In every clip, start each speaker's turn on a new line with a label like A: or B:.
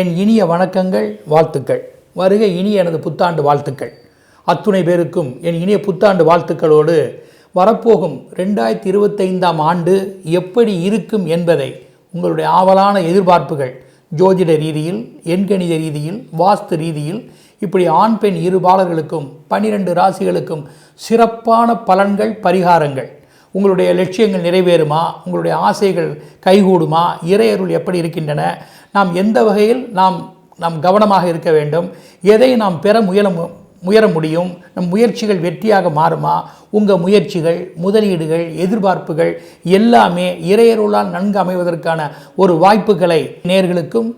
A: என் இனிய வணக்கங்கள் வாழ்த்துக்கள். வருக இனிய எனது புத்தாண்டு வாழ்த்துக்கள். அத்துணை பேருக்கும் என் இனிய புத்தாண்டு வாழ்த்துக்களோடு வரப்போகும் ரெண்டாயிரத்தி இருபத்தைந்தாம் ஆண்டு எப்படி இருக்கும் என்பதை உங்களுடைய ஆவலான எதிர்பார்ப்புகள் ஜோதிட ரீதியில் எண்கணித ரீதியில் வாஸ்து ரீதியில் இப்படி ஆண் பெண் இருபாலர்களுக்கும் பன்னிரண்டு ராசிகளுக்கும் சிறப்பான பலன்கள் பரிகாரங்கள். உங்களுடைய லட்சியங்கள் நிறைவேறுமா? உங்களுடைய ஆசைகள் கைகூடுமா? இறையருள் எப்படி இருக்கின்றன? நாம் எந்த வகையில் நாம் நாம் கவனமாக இருக்க வேண்டும்? எதை நாம் பெற முயல மு- முயற முடியும்? நம் முயற்சிகள் வெற்றியாக மாறுமா? உங்கள் முயற்சிகள் முதலீடுகள் எதிர்பார்ப்புகள் எல்லாமே இறையருளால் நன்கு அமைவதற்கான ஒரு வாய்ப்புகளை நேர்களுக்கும்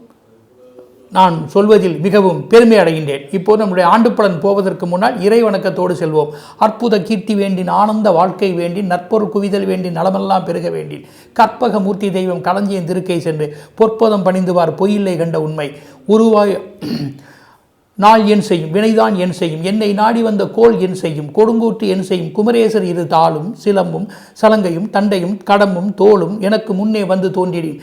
A: நான் சொல்வதில் மிகவும் பெருமை அடைகின்றேன். இப்போது நம்முடைய ஆண்டு பலன் போவதற்கு முன்னால் இறை வணக்கத்தோடு செல்வோம். அற்புத கீர்த்தி வேண்டின் ஆனந்த வாழ்க்கை வேண்டி நற்பொருள் குவிதல் வேண்டி நலமெல்லாம் பெருக வேண்டி கற்பக மூர்த்தி தெய்வம் களஞ்சியின் திருக்கை சென்று பொற்பதம் பணிந்துவார் பொய்யில்லை கண்ட உண்மை. உருவாய் நாள் என் செய்யும் வினைதான் என் செய்யும் என்னை நாடி வந்த கோல் என் செய்யும் கொடுங்கூற்று என் செய்யும் குமரேசர் இரு தாளும் சிலம்பும் சலங்கையும் தண்டையும் கடம்பும் தோளும் எனக்கு முன்னே வந்து தோன்றினேன்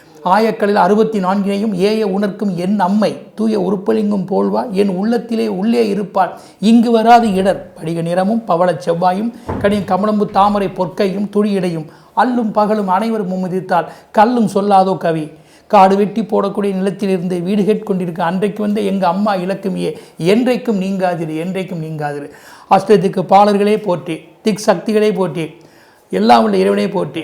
A: ஆயக்களில் அறுபத்தி நான்கினையும் ஏய உணர்க்கும் என் அம்மை தூய உருப்பலிங்கும் போல்வா என் உள்ளத்திலே உள்ளே இருப்பாள். இங்கு வராது இடர். படிக நிறமும் பவள செவ்வாயும் கடின கமலம்பு தாமரை பொற்கையும் துடியிடையும் அல்லும் பகலும் அனைவரும் உமதித்தால் கல்லும் சொல்லாதோ கவி. காடு வெட்டி போடக்கூடிய நிலத்திலிருந்து வீடு கேட்கொண்டிருக்க அன்றைக்கு வந்த எங்கள் அம்மா இலக்குமியே என்றைக்கும் நீங்காதிரு என்றைக்கும் நீங்காதிரு. அஷ்டத்துக்கு பாலர்களே போற்றி திக் சக்திகளே போற்றி எல்லாம் உள்ள இறைவனே போற்றி.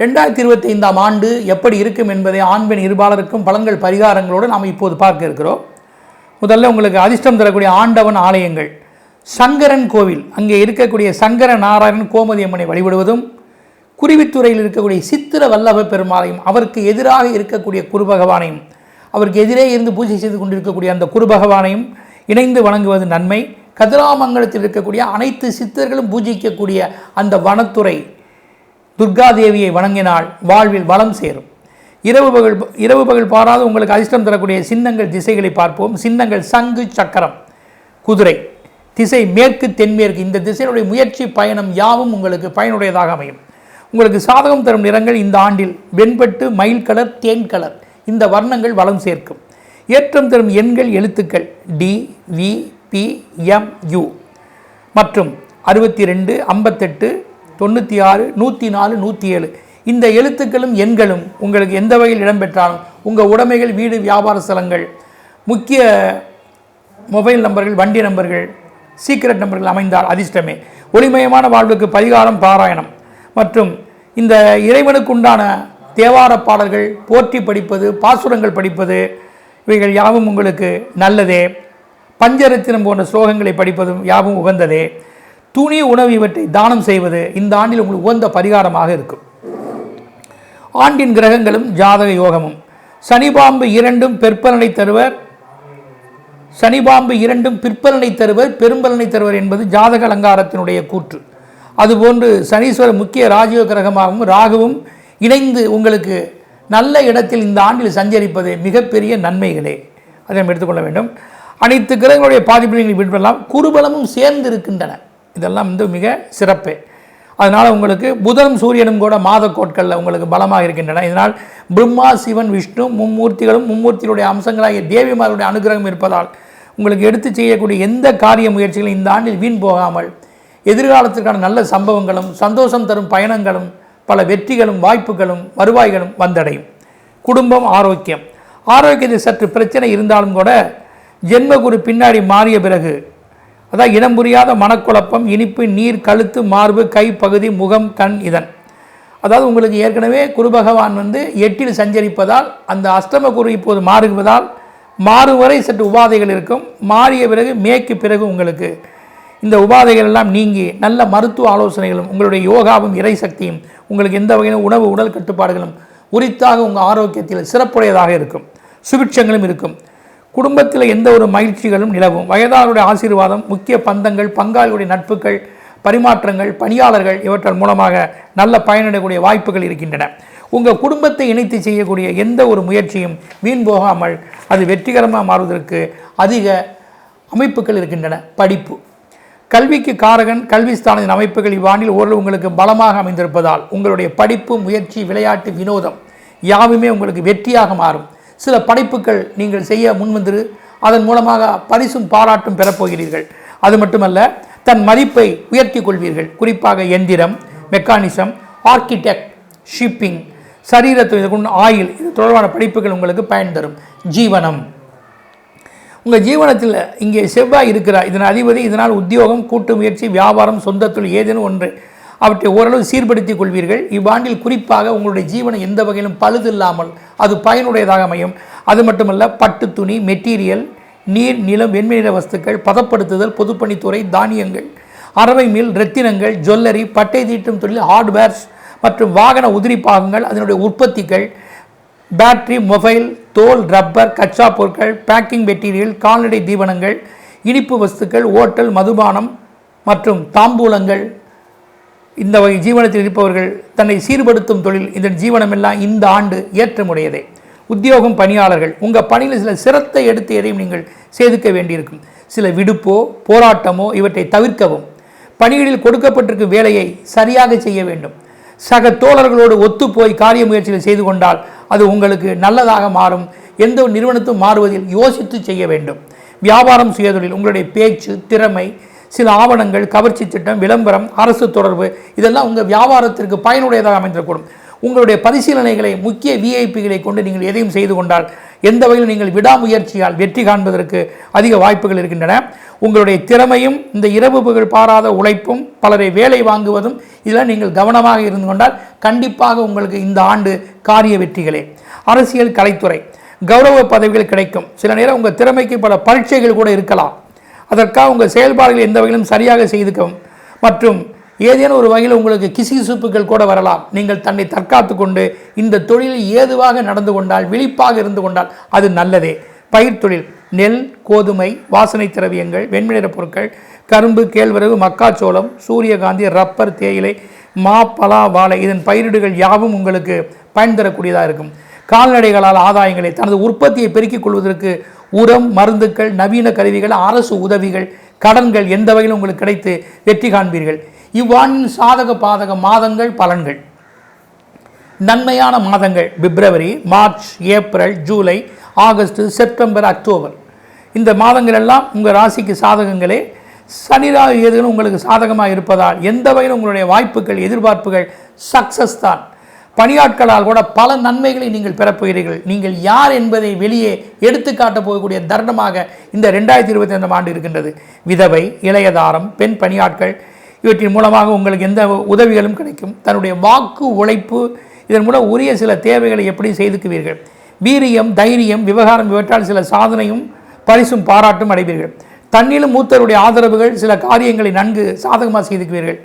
A: ரெண்டாயிரத்தி இருபத்தி ஐந்தாம் ஆண்டு எப்படி இருக்கும் என்பதை ஆண் பெண் இருபாலருக்கும் பலன்கள் பரிகாரங்களோடு நாம் இப்போது பார்க்க இருக்கிறோம். முதல்ல உங்களுக்கு அதிர்ஷ்டம் தரக்கூடிய ஆண்டவன் ஆலயங்கள். சங்கரன் கோவில். அங்கே இருக்கக்கூடிய சங்கர நாராயணன் கோமதி அம்மனை வழிபடுவதும் குருவித்துறையில் இருக்கக்கூடிய சித்திர வல்லப பெருமாளையும் அவருக்கு எதிராக இருக்கக்கூடிய குருபகவானையும் அவருக்கு எதிரே இருந்து பூஜை செய்து கொண்டிருக்கக்கூடிய அந்த குருபகவானையும் இணைந்து வணங்குவது நன்மை. கதிராமங்கலத்தில் இருக்கக்கூடிய அனைத்து சித்தர்களும் பூஜிக்கக்கூடிய அந்த வனத்துறை துர்காதேவியை வணங்கினால் வாழ்வில் வளம் சேரும். இரவு பகல் இரவு பகல் பாராது உங்களுக்கு அதிர்ஷ்டம் தரக்கூடிய சின்னங்கள் திசைகளை பார்ப்போம். சின்னங்கள் சங்கு சக்கரம் குதிரை. திசை மேற்கு தென்மேற்கு. இந்த திசையினுடைய முயற்சி பயணம் யாவும் உங்களுக்கு பயனுடையதாக அமையும். உங்களுக்கு சாதகம் தரும் நிறங்கள் இந்த ஆண்டில் வெண்பட்டு மயில் கலர் தேன் கலர். இந்த வர்ணங்கள் வளம் சேர்க்கும். ஏற்றம் தரும் எண்கள் எழுத்துக்கள் T V P M U. மற்றும் அறுபத்தி ரெண்டு ஐம்பத்தெட்டு தொண்ணூற்றி ஆறு நூற்றி நாலு நூற்றி ஏழு இந்த எழுத்துக்களும் எண்களும் உங்களுக்கு எந்த வகையில் இடம்பெற்றாலும் உங்கள் உடைமைகள் வீடு வியாபார ஸ்தலங்கள் முக்கிய மொபைல் நம்பர்கள் வண்டி நம்பர்கள் சீக்ரெட் நம்பர்கள் அமைந்தால் அதிர்ஷ்டமே. ஒளிமயமான வாழ்வுக்கு பரிகாரம் பாராயணம். மற்றும் இந்த இறைவனுக்குண்டான தேவார பாடல்கள் போற்றி படிப்பது பாசுரங்கள் படிப்பது இவைகள் யாவும் உங்களுக்கு நல்லதே. பஞ்சரத்தினம் போன்ற ஸ்லோகங்களை படிப்பதும் யாவும் உகந்ததே. துணி உணவு இவற்றை தானம் செய்வது இந்த ஆண்டில் உங்களுக்கு உகந்த பரிகாரமாக இருக்கும். ஆண்டின் கிரகங்களும் ஜாதக யோகமும். சனிபாம்பு இரண்டும் பெற்பலனை தருவர். சனிபாம்பு இரண்டும் பிற்பலனை தருவர். பெரும்பலனை தருவர் என்பது ஜாதக அலங்காரத்தினுடைய கூற்று. அதுபோன்று சனீஸ்வரர் முக்கிய ராஜயோக கிரகமாகவும் ராகுவும் இணைந்து உங்களுக்கு நல்ல இடத்தில் இந்த ஆண்டில் சஞ்சரிப்பது மிகப்பெரிய நன்மைகளே. அதை நாம் எடுத்துக்கொள்ள வேண்டும். அனைத்து கிரகங்களுடைய பாதிப்பினை நீங்கள் விடுபடலாம் குருபலமும் சேர்ந்து இருக்கின்றன இதெல்லாம் வந்து மிக சிறப்பு. அதனால் உங்களுக்கு புதனும் சூரியனும் கூட மாத கோட்களில் உங்களுக்கு பலமாக இருக்கின்றன. இதனால் பிரம்மா சிவன் விஷ்ணு மும்மூர்த்திகளும் மும்மூர்த்திகளுடைய அம்சங்களாகிய தேவிமாருடைய அனுகிரகம் இருப்பதால் உங்களுக்கு எடுத்து செய்யக்கூடிய எந்த காரிய முயற்சிகளும் இந்த ஆண்டில் வீண் போகாமல் எதிர்காலத்திற்கான நல்ல சம்பவங்களும் சந்தோஷம் தரும் பயணங்களும் பல வெற்றிகளும் வாய்ப்புகளும் வருவாய்களும் வந்தடையும். குடும்பம் ஆரோக்கியம். ஆரோக்கியத்தில் சற்று பிரச்சனை இருந்தாலும் கூட ஜென்மகுரு பின்னாடி மாறிய பிறகு அதான் இனம் புரியாத மனக்குழப்பம் இனிப்பு நீர் கழுத்து மார்பு கை பகுதி முகம் கண் இதன். அதாவது உங்களுக்கு ஏற்கனவே குரு பகவான் வந்து எட்டில் சஞ்சரிப்பதால் அந்த அஷ்டம குரு இப்போது மாறுவதால் மாறும் வரை சற்று உபாதைகள் இருக்கும். மாறிய பிறகு மேய்க்கு பிறகு உங்களுக்கு இந்த உபாதைகள் எல்லாம் நீங்கி நல்ல மருத்துவ ஆலோசனைகளும் உங்களுடைய யோகாவும் இறை சக்தியும் உங்களுக்கு எந்த வகையிலும் உணவு உடல் கட்டுப்பாடுகளும் உரித்தாக உங்கள் ஆரோக்கியத்தில் சிறப்புடையதாக இருக்கும். சுபிட்சங்களும் இருக்கும். குடும்பத்தில் எந்த ஒரு மகிழ்ச்சிகளும் நிலவும். வயதாருடைய ஆசீர்வாதம் முக்கிய பந்தங்கள் பங்காளியுடைய நட்புகள் பரிமாற்றங்கள் பணியாளர்கள் இவற்றின் மூலமாக நல்ல பயனடையக்கூடிய வாய்ப்புகள் இருக்கின்றன. உங்கள் குடும்பத்தை இணைத்து செய்யக்கூடிய எந்த ஒரு முயற்சியும் வீண் போகாமல் அது வெற்றிகரமாக மாறுவதற்கு அதிக அமைப்புகள் இருக்கின்றன. படிப்பு. கல்விக்கு காரகன் கல்வி ஸ்தானத்தின் அமைப்புகள் இவ்வாண்டில் ஓரளவு உங்களுக்கு பலமாக அமைந்திருப்பதால் உங்களுடைய படிப்பு முயற்சி விளையாட்டு வினோதம் யாவுமே உங்களுக்கு வெற்றியாக மாறும். சில படைப்புகள் நீங்கள் செய்ய முன்வந்து அதன் மூலமாக பரிசும் பாராட்டும் பெறப்போகிறீர்கள். அது மட்டுமல்ல தன் மதிப்பை உயர்த்தி கொள்வீர்கள். குறிப்பாக எந்திரம் மெக்கானிசம் ஆர்கிடெக்ட் ஷிப்பிங் சரீரத்தை ஆயில் இது தொடர்பான படிப்புகள் உங்களுக்கு பயன் தரும். ஜீவனம். உங்கள் ஜீவனத்தில் இங்கே செவ்வாய் இருக்கிறார். இதன் அதிபதி இதனால் உத்தியோகம் கூட்டு முயற்சி வியாபாரம் சொந்தத்தில் ஏதேனும் ஒன்று. அவற்றை ஓரளவு சீர்படுத்திக் கொள்வீர்கள். இவ்வாண்டில் குறிப்பாக உங்களுடைய ஜீவனம் எந்த வகையிலும் பழுதில்லாமல் அது பயனுடையதாக அமையும். அது மட்டுமல்ல பட்டு துணி மெட்டீரியல் நீர் நிலம் வெண்மை நிற வஸ்துக்கள் பதப்படுத்துதல் பொதுப்பணித்துறை தானியங்கள் அரவை மில் ரத்தினங்கள் ஜுவல்லரி பட்டை தீட்டும் தொழில் ஹார்ட்வேர்ஸ் மற்றும் வாகன உதிரி பாகங்கள் அதனுடைய உற்பத்திகள் பேட்டரி மொபைல் தோல் ரப்பர் கச்சா பொருட்கள் பேக்கிங் மெட்டீரியல் கால்நடை தீவனங்கள் இனிப்பு வஸ்துக்கள் ஓட்டல் மதுபானம் மற்றும் தாம்பூலங்கள் இந்த வகை ஜீவனத்தில் இருப்பவர்கள் தன்னை சீர்படுத்தும் தொழில் இதன் ஜீவனமெல்லாம் இந்த ஆண்டு ஏற்றமுடையதே. உத்தியோகம் பணியாளர்கள் உங்கள் பணியில் சில சிரத்தை எடுத்து எதையும் நீங்கள் சேதுக்க வேண்டியிருக்கும். சில விடுப்போ போராட்டமோ இவற்றை தவிர்க்கவும். பணிகளில் கொடுக்கப்பட்டிருக்கும் வேலையை சரியாக செய்ய வேண்டும். சக தோழர்களோடு ஒத்துப்போய் காரிய முயற்சிகள் செய்து கொண்டால் அது உங்களுக்கு நல்லதாக மாறும். எந்த ஒரு நிறுவனத்தும் மாறுவதில் யோசித்து செய்ய வேண்டும். வியாபாரம் சுயதொழில் உங்களுடைய பேச்சு திறமை சில ஆவணங்கள் கவர்ச்சி திட்டம் விளம்பரம் அரசு தொடர்பு இதெல்லாம் உங்கள் வியாபாரத்திற்கு பயனுடையதாக அமைந்திருக்கூடும் உங்களுடைய பரிசீலனைகளை முக்கிய விஐபிகளை கொண்டு நீங்கள் எதையும் செய்து கொண்டால் எந்த வகையில் நீங்கள் விடாமுயற்சியால் வெற்றி காண்பதற்கு அதிக வாய்ப்புகள் இருக்கின்றன. உங்களுடைய திறமையும் இந்த இரவு புகழ் பாராத உழைப்பும் பலரை வேலை வாங்குவதும் இதெல்லாம் நீங்கள் கவனமாக இருந்து கொண்டால் கண்டிப்பாக உங்களுக்கு இந்த ஆண்டு காரிய வெற்றிகளே. அரசியல் கலைத்துறை கௌரவ பதவிகள் கிடைக்கும். சில நேரம் உங்கள் திறமைக்கு பல பரீட்சைகள் கூட இருக்கலாம். அதற்காக உங்கள் செயல்பாடுகள் எந்த வகையிலும் சரியாக செய்துக்கவும். மற்றும் ஏதேனும் ஒரு வகையில் உங்களுக்கு கிசுகிசுப்புகள் கூட வரலாம். நீங்கள் தன்னை தற்காத்து கொண்டு இந்த தொழிலில் ஏதுவாக நடந்து கொண்டால் விழிப்பாக இருந்து கொண்டால் அது நல்லதே. பயிர் தொழில் நெல் கோதுமை வாசனை திரவியங்கள் வெண்மை பொருட்கள் கரும்பு கேழ்வரகு மக்காச்சோளம் சூரியகாந்தி ரப்பர் தேயிலை மா பலா வாழை இதன் பயிரிடுகள் யாவும் உங்களுக்கு பயன் தரக்கூடியதாக இருக்கும். கால்நடைகளால் ஆதாயங்களை தனது உற்பத்தியை பெருக்கிக் கொள்வதற்கு உரம் மருந்துக்கள் நவீன கருவிகள் அரசு உதவிகள் கடன்கள் எந்த வகையிலும் உங்களுக்கு கிடைத்து வெற்றி காண்பீர்கள். இவ்வாண்டின் சாதக பாதக மாதங்கள் பலன்கள். நன்மையான மாதங்கள். February March April July August September October. இந்த மாதங்கள் எல்லாம் உங்கள் ராசிக்கு சாதகங்களே. சனிராக ஏதேனும் உங்களுக்கு சாதகமாக இருப்பதால் எந்த வகையிலும் உங்களுடைய வாய்ப்புகள் எதிர்பார்ப்புகள் சக்ஸஸ் தான். பணியாட்களால் கூட பல நன்மைகளை நீங்கள் பெறப்போகிறீர்கள் நீங்கள் யார் என்பதை வெளியே எடுத்துக்காட்ட போகக்கூடிய தருணமாக இந்த ரெண்டாயிரத்தி இருபத்தி ஐந்தாம் ஆண்டு இருக்கின்றது. விதவை இளையதாரம் பெண் பணியாட்கள் இவற்றின் மூலமாக உங்களுக்கு எந்த உதவிகளும் கிடைக்கும். தன்னுடைய வாக்கு உழைப்பு இதன் மூலம் உரிய சில தேவைகளை எப்படி செய்துக்குவீர்கள். வீரியம் தைரியம் விவகாரம் இவற்றால் சில சாதனையும் பரிசும் பாராட்டும் அடைவீர்கள். தன்னிலும் மூத்தருடைய ஆதரவுகள் சில காரியங்களை நன்கு சாதகமாக செய்துக்குவீர்கள்.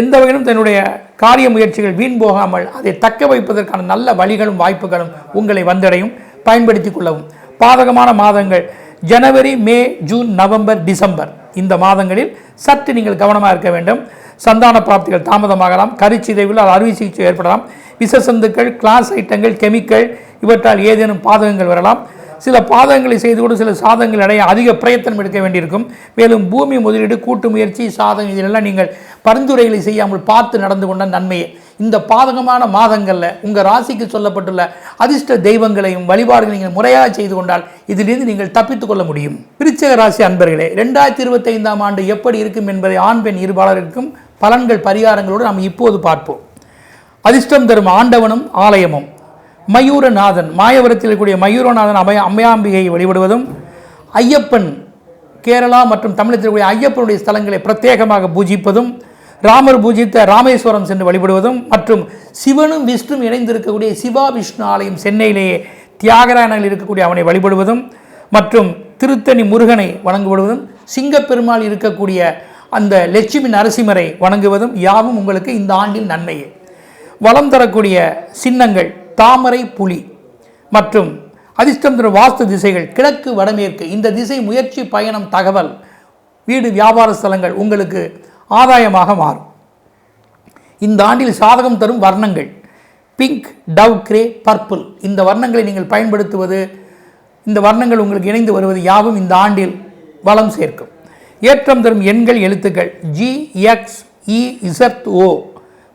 A: எந்த வகையிலும் தன்னுடைய காரிய முயற்சிகள் வீண் போகாமல் அதை தக்க வைப்பதற்கான நல்ல வழிகளும் வாய்ப்புகளும் உங்களை வந்தடையும். பயன்படுத்தி கொள்ளவும். பாதகமான மாதங்கள். January May June November December. இந்த மாதங்களில் சற்று நீங்கள் கவனமாக இருக்க வேண்டும். சந்தான பிராப்திகள் தாமதமாகலாம். கருச்சிதைவில் அது அறுவை சிகிச்சை ஏற்படலாம். விசசந்துக்கள் கிளாஸ் ஐட்டங்கள் கெமிக்கல் இவற்றால் ஏதேனும் பாதகங்கள் வரலாம். சில பாதகங்களை செய்து கூட சில சாதகங்கள் அடைய அதிக பிரயத்தனம் எடுக்க வேண்டியிருக்கும். மேலும் பூமி முதலீடு கூட்டு முயற்சி சாதகம் இதிலெல்லாம் நீங்கள் பரிந்துரைகளை செய்யாமல் பார்த்து நடந்து கொண்ட நன்மையே. இந்த பாதகமான மாதங்களில் உங்கள் ராசிக்கு சொல்லப்பட்டுள்ள அதிர்ஷ்ட தெய்வங்களையும் வழிபாடுகளையும் நீங்கள் முறையாக செய்து கொண்டால் இதிலிருந்து நீங்கள் தப்பித்துக் கொள்ள முடியும். விருச்சிக ராசி அன்பர்களே ரெண்டாயிரத்தி இருபத்தைந்தாம் ஆண்டு எப்படி இருக்கும் என்பதை ஆண் பெண் இருபாளருக்கும் பலன்கள் பரிகாரங்களோடு நாம் இப்போது பார்ப்போம். அதிர்ஷ்டம் தரும் ஆண்டவனும் ஆலயமும். மயூரநாதன் மாயவரத்தில் இருக்கக்கூடிய மயூரநாதன் அமய அம்மையாம்பிகையை வழிபடுவதும் ஐயப்பன் கேரளா மற்றும் தமிழகத்தில் இருக்கக்கூடிய ஐயப்பனுடைய ஸ்தலங்களை பிரத்யேகமாக பூஜிப்பதும் ராமர் பூஜித்த ராமேஸ்வரம் சென்று வழிபடுவதும் மற்றும் சிவனும் விஷ்ணும் இணைந்திருக்கக்கூடிய சிவா விஷ்ணு ஆலயம் சென்னையிலேயே தியாகராயனில் இருக்கக்கூடிய அவனை வழிபடுவதும் மற்றும் திருத்தணி முருகனை வணங்குவதும் சிங்கப்பெருமாள் இருக்கக்கூடிய அந்த லட்சுமி நரசிம்மரை வணங்குவதும் யாவும் உங்களுக்கு இந்த ஆண்டின் நன்மையே. வளம் தரக்கூடிய சின்னங்கள் தாமரை புலி மற்றும் அதிர்ஷ்டம் தரும் வாஸ்து திசைகள் கிழக்கு வடமேற்கு இந்த திசை முயற்சி பயணம் தகவல். வீடு வியாபார ஸ்தலங்கள் உங்களுக்கு ஆதாயமாக மாறும். இந்த ஆண்டில் சாதகம் தரும் வர்ணங்கள். பிங்க் டவ் கிரே பர்பிள் இந்த வர்ணங்களை நீங்கள் பயன்படுத்துவது இந்த வர்ணங்கள் உங்களுக்கு இணைந்து வருவது யாவும் இந்த ஆண்டில் வளம் சேர்க்கும். ஏற்றம் தரும் எண்கள் எழுத்துக்கள் G X E Z O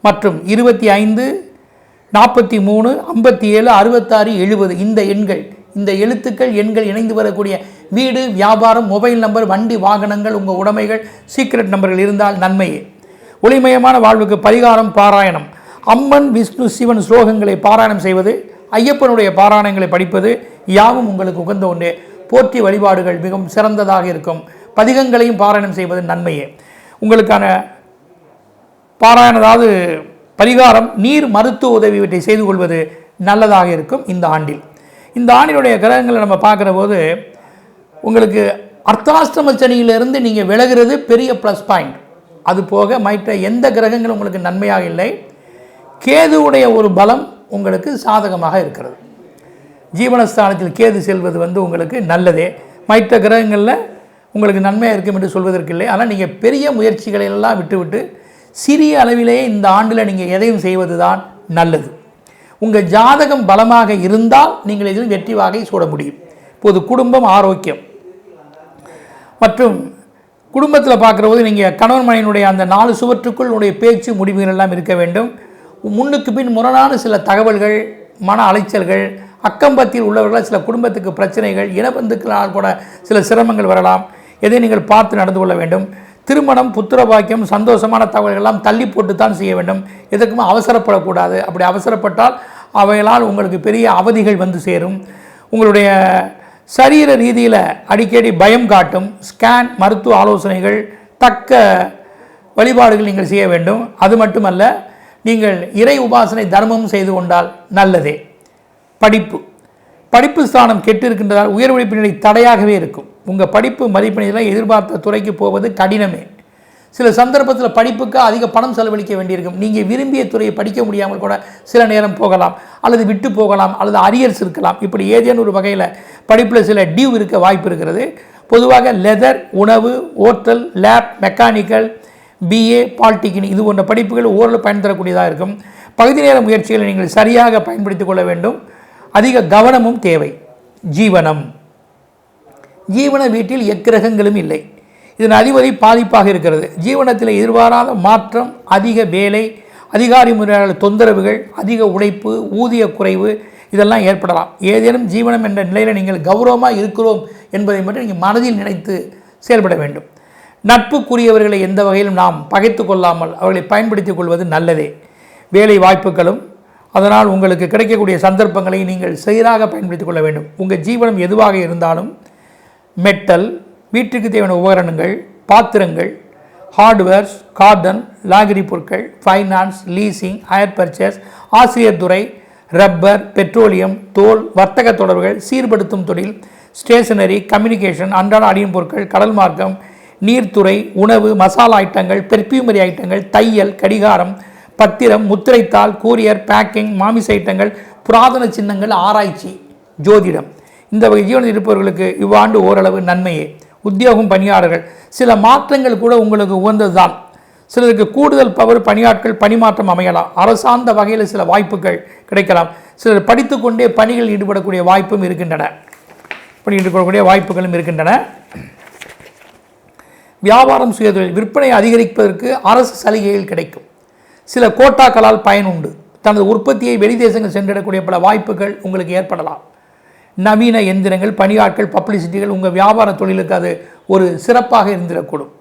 A: மற்றும் இருபத்தி ஐந்து நாற்பத்தி மூணு ஐம்பத்தி ஏழு அறுபத்தாறு எழுபது. இந்த எண்கள் இந்த எழுத்துக்கள் எண்கள் இணைந்து வரக்கூடிய வீடு வியாபாரம் மொபைல் நம்பர் வண்டி வாகனங்கள் உங்கள் உடைமைகள் சீக்ரெட் நம்பர்கள் இருந்தால் நன்மையே. ஒளிமயமான வாழ்வுக்கு பரிகாரம் பாராயணம். அம்மன் விஷ்ணு சிவன் ஸ்லோகங்களை பாராயணம் செய்வது ஐயப்பனுடைய பாராயணங்களை படிப்பது யாவும் உங்களுக்கு உகந்த ஒன்றே. போற்றி வழிபாடுகள் மிகவும் சிறந்ததாக இருக்கும். பதிகங்களையும் பாராயணம் செய்வது நன்மையே. உங்களுக்கான பாராயணம் அதாவது பரிகாரம் நீர் மருத்துவ உதவி இவற்றை செய்து கொள்வது நல்லதாக இருக்கும் இந்த ஆண்டில். இந்த ஆண்டினுடைய கிரகங்களை நம்ம பார்க்குற போது உங்களுக்கு அர்த்தாஷ்டம சனியிலிருந்து நீங்கள் விலகிறது பெரிய ப்ளஸ் பாயிண்ட் அது போக மற்ற எந்த கிரகங்களும் உங்களுக்கு நன்மையாக இல்லை. கேதுவுடைய ஒரு பலம் உங்களுக்கு சாதகமாக இருக்கிறது. ஜீவனஸ்தானத்தில் கேது செல்வது வந்து உங்களுக்கு நல்லதே. மற்ற கிரகங்களில் உங்களுக்கு நன்மையாக இருக்கும் என்று சொல்வதற்கு இல்லை. ஆனால் நீங்கள் பெரிய முயற்சிகளை எல்லாம் விட்டுவிட்டு சிறிய அளவிலேயே இந்த ஆண்டில் நீங்கள் எதையும் செய்வது தான் நல்லது. உங்கள் ஜாதகம் பலமாக இருந்தால் நீங்கள் இதில் வெற்றி வாகை சூட முடியும். இப்போது குடும்பம் ஆரோக்கியம். மற்றும் குடும்பத்தில் பார்க்குறபோது நீங்கள் கணவன் மனைவினுடைய அந்த நாலு சுவற்றுக்குள் உடைய பேச்சு முடிவுகள் எல்லாம் இருக்க வேண்டும். முன்னுக்கு பின் முரணான சில தகவல்கள் மன அலைச்சல்கள் அக்கம்பத்தில் உள்ளவர்களால் சில குடும்பத்துக்கு பிரச்சனைகள் இனபந்துக்களால் கூட சில சிரமங்கள் வரலாம். எதை நீங்கள் பார்த்து நடந்து கொள்ள வேண்டும். திருமணம் புத்திர பாக்கியம் சந்தோஷமான தகவல்கள்லாம் தள்ளி போட்டு தான் செய்ய வேண்டும். எதற்கும் அவசரப்படக்கூடாது. அப்படி அவசரப்பட்டால் அவைகளால் உங்களுக்கு பெரிய அவதிகள் வந்து சேரும். உங்களுடைய சரீர ரீதியில் அடிக்கடி பயம் காட்டும் ஸ்கேன் மருத்துவ ஆலோசனைகள் தக்க வழிபாடுகள் நீங்கள் செய்ய வேண்டும். அது மட்டுமல்ல நீங்கள் இறை உபாசனை தர்மம் செய்து கொண்டால் நல்லதே. படிப்பு. படிப்பு ஸ்தானம் கெட்டு இருக்கின்றதால் உயர் உழைப்பு நிலை தடையாகவே இருக்கும். உங்கள் படிப்பு மதிப்பெண்ணில் எதிர்பார்த்த துறைக்கு போவது கடினமே. சில சந்தர்ப்பத்தில் படிப்புக்கு அதிக பணம் செலவழிக்க வேண்டியிருக்கும். நீங்கள் விரும்பிய துறையை படிக்க முடியாமல் கூட சில நேரம் போகலாம். அல்லது விட்டு போகலாம். அல்லது அரியர்ஸ் இருக்கலாம். இப்படி ஏதேனும் ஒரு வகையில் படிப்பில் சில டியூ இருக்க வாய்ப்பு இருக்கிறது. பொதுவாக லெதர் உணவு hotel lab mechanical BA polytechnic இது போன்ற படிப்புகள் ஓரளவு பயன் தரக்கூடியதாக இருக்கும். பகுதி நேர முயற்சிகளை நீங்கள் சரியாக பயன்படுத்திக் கொள்ள வேண்டும். அதிக கவனமும் தேவை. ஜீவனம். ஜீவன வீட்டில் எக்கிரகங்களும் இல்லை. இதன் அதிபதி பாதிப்பாக இருக்கிறது. ஜீவனத்தில் எதிர்பாராத மாற்றம் அதிக வேலை அதிகாரி முறையான தொந்தரவுகள் அதிக உழைப்பு ஊதிய குறைவு இதெல்லாம் ஏற்படலாம். ஏதேனும் ஜீவனம் என்ற நிலையில் நீங்கள் கௌரவமாக இருக்கிறோம் என்பதை மட்டும் நீங்கள் மனதில் நினைத்து செயல்பட வேண்டும். நட்புக்குரியவர்களை எந்த வகையிலும் நாம் பகைத்து கொள்ளாமல் அவர்களை பயன்படுத்திக் கொள்வது நல்லதே. வேலை வாய்ப்புகளும் அதனால் உங்களுக்கு கிடைக்கக்கூடிய சந்தர்ப்பங்களை நீங்கள் சீராக பயன்படுத்திக் கொள்ள வேண்டும். உங்கள் ஜீவனம் எதுவாக இருந்தாலும் மெட்டல் வீட்டுக்கு தேவையான உபகரணங்கள் பாத்திரங்கள் ஹார்ட்வேர்ஸ் கார்டன் லாகிரி பொருட்கள் ஃபைனான்ஸ் லீசிங் ஹயர் பர்ச்சேஸ் ஆசிரியர் துறை ரப்பர் பெட்ரோலியம் தோல் வர்த்தக தொடர்புகள் சீர்படுத்தும் தொழில் ஸ்டேஷனரி கம்யூனிகேஷன் அன்றாட அடியும் பொருட்கள் கடல் மார்க்கம் நீர்த்துறை உணவு மசாலா ஐட்டங்கள் பெர்ஃப்யூமரி ஐட்டங்கள் தையல் கடிகாரம் பத்திரம் முத்திரைத்தாள் கூரியர் பேக்கிங் மாமிச ஐட்டங்கள் புராதன சின்னங்கள் ஆராய்ச்சி ஜோதிடம். இந்த வகை ஜீவனத்தில் இருப்பவர்களுக்கு இவ்வாண்டு ஓரளவு நன்மையே. உத்தியோகம் பணியாளர்கள். சில மாற்றங்கள் கூட உங்களுக்கு உகந்ததுதான். சிலருக்கு கூடுதல் பவர் பணியாட்கள் பணிமாற்றம் அமையலாம். அரசாந்த வகையில் சில வாய்ப்புகள் கிடைக்கலாம். சிலர் படித்துக்கொண்டே பணிகளில் ஈடுபடக்கூடிய வாய்ப்பும் இருக்கின்றன. பணி ஈடுபடக்கூடிய வாய்ப்புகளும் இருக்கின்றன. வியாபாரம் சுயதொழில் விற்பனை அதிகரிப்பதற்கு அரசு சலுகைகள் கிடைக்கும். சில கோட்டாக்களால் பயன் உண்டு. தனது உற்பத்தியை வெளிதேசங்கள் சென்றிடக்கூடிய பல வாய்ப்புகள் உங்களுக்கு ஏற்படலாம். நவீன எந்திரங்கள் பணியாட்கள் பப்ளிசிட்டிகள் உங்கள் வியாபார தொழிலுக்கு அது ஒரு சிறப்பாக இருந்திடக்கூடும்.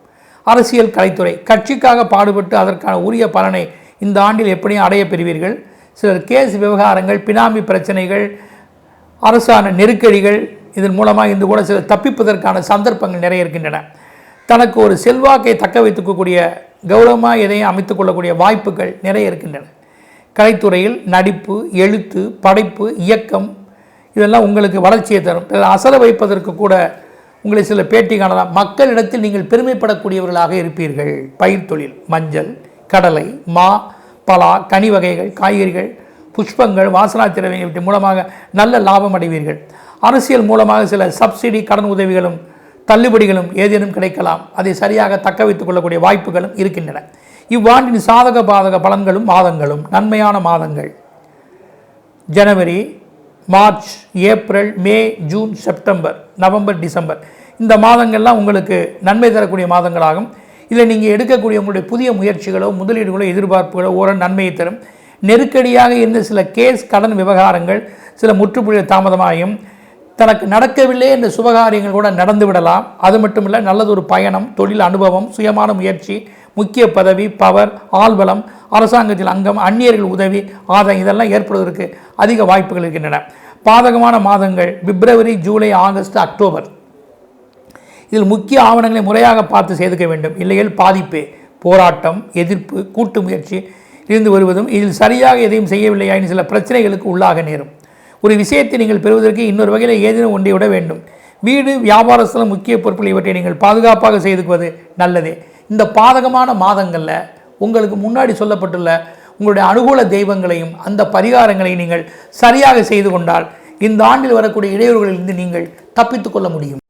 A: அரசியல் கலைத்துறை கட்சிக்காக பாடுபட்டு அதற்கான உரிய பலனை இந்த ஆண்டில் எப்படியும் அடைய பெறுவீர்கள். சிலர் கேஸ் விவகாரங்கள் பினாமி பிரச்சனைகள் அரசான நெருக்கடிகள் இதன் மூலமாக இன்று கூட சில தப்பிப்பதற்கான சந்தர்ப்பங்கள் நிறைய இருக்கின்றன. தனக்கு ஒரு செல்வாக்கை தக்க வைத்துக்கக்கூடிய கௌரவமாக எதையும் அமைத்துக்கொள்ளக்கூடிய வாய்ப்புகள் நிறைய இருக்கின்றன. கலைத்துறையில் நடிப்பு எழுத்து படைப்பு இயக்கம் இதெல்லாம் உங்களுக்கு வளர்ச்சியை தரும். அசல வைப்பதற்கு கூட உங்களை சில பேட்டி காணலாம். மக்களிடத்தில் நீங்கள் பெருமைப்படக்கூடியவர்களாக இருப்பீர்கள். பயிர் தொழில் மஞ்சள் கடலை மா பலா கனி வகைகள் காய்கறிகள் புஷ்பங்கள் வாசனா திரவியங்கள் மூலமாக நல்ல லாபம் அடைவீர்கள். அரசியல் மூலமாக சில சப்சிடி கடன் உதவிகளும் தள்ளுபடிகளும் ஏதேனும் கிடைக்கலாம். அதை சரியாக தக்க வைத்துக் கொள்ளக்கூடிய வாய்ப்புகளும் இருக்கின்றன. இவ்வாண்டின் சாதக பாதக பலன்களும் மாதங்களும் நன்மையான மாதங்கள். January March April May June September November December. இந்த மாதங்கள்லாம் உங்களுக்கு நன்மை தரக்கூடிய மாதங்களாகும். இதில் நீங்கள் எடுக்கக்கூடிய உங்களுடைய புதிய முயற்சிகளோ முதலீடுகளோ எதிர்பார்ப்புகளோ ஓர நன்மையை தரும். நெருக்கடியாக இருந்த சில கேஸ் கடன் விவகாரங்கள் சில முற்றுப்புள்ள தாமதமாகும் தனக்கு நடக்கவில்லை என்ற சுபகாரியங்கள் கூட நடந்து விடலாம் அது மட்டுமில்லை நல்லதொரு பயணம் தொழில் அனுபவம் சுயமான முயற்சி முக்கிய பதவி பவர் ஆள்பலம் அரசாங்கத்தில் அங்கம் அந்நியர்கள் உதவி ஆதாயம் இதெல்லாம் ஏற்படுவதற்கு அதிக வாய்ப்புகள் இருக்கின்றன. பாதகமான மாதங்கள் பிப்ரவரி ஜூலை ஆகஸ்ட் அக்டோபர். இதில் முக்கிய ஆவணங்களை முறையாக பார்த்து செய்துக்க வேண்டும். இல்லையில் பாதிப்பு போராட்டம் எதிர்ப்பு கூட்டு முயற்சி இருந்து வருவதும் இதில் சரியாக எதையும் செய்யவில்லையாயின் சில பிரச்சனைகளுக்கு உள்ளாக நேரும். ஒரு விஷயத்தை நீங்கள் பெறுவதற்கு இன்னொரு வகையில் ஏதேனும் ஒன்றை விட வேண்டும். வீடு வியாபார ஸ்தலம் முக்கிய பொருட்கள் இவற்றை நீங்கள் பாதுகாப்பாக செய்துக்குவது நல்லதே. இந்த பாதகமான மாதங்களில் உங்களுக்கு முன்னாடி சொல்லப்பட்டுள்ள உங்களுடைய அனுகூல தெய்வங்களையும் அந்த பரிகாரங்களையும் நீங்கள் சரியாக செய்து கொண்டால் இந்த ஆண்டில் வரக்கூடிய இடையூறுகளிலிருந்து நீங்கள் தப்பித்துக்கொள்ள முடியும்.